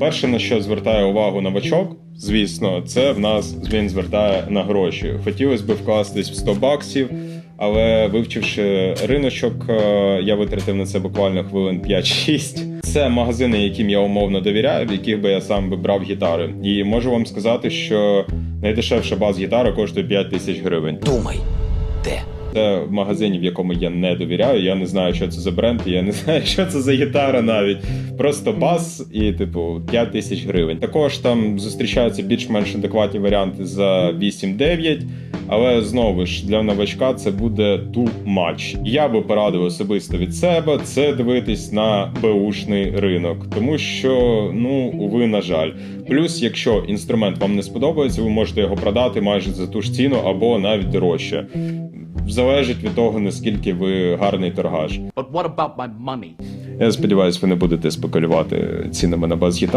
Перше, на що звертає увагу новачок, звісно, це в нас він звертає на гроші. Хотілося б вкластись в 100 баксів, але вивчивши риночок, е, я витратив на це буквально хвилин 5-6. Це магазини, яким я умовно довіряю, в яких би я сам би брав гітари. І можу вам сказати, що найдешевша бас-гітара коштує 5 тисяч гривень. Думай, де? Це в магазині, в якому я не довіряю. Я не знаю, що це за бренд, я не знаю, що це за гітара навіть. Просто бас і, типу, 5 тисяч гривень. Також там зустрічаються більш-менш адекватні варіанти за 8-9. Але знову ж для новачка це буде too much. Я би порадив особисто від себе це дивитись на беушний ринок, тому що ну уви, на жаль. Плюс, якщо інструмент вам не сподобається, ви можете його продати майже за ту ж ціну або навіть дорожче. Залежить від того, наскільки ви гарний торгаш. But what about my money? Я сподіваюся, ви не будете спекулювати цінами на бас-гітар.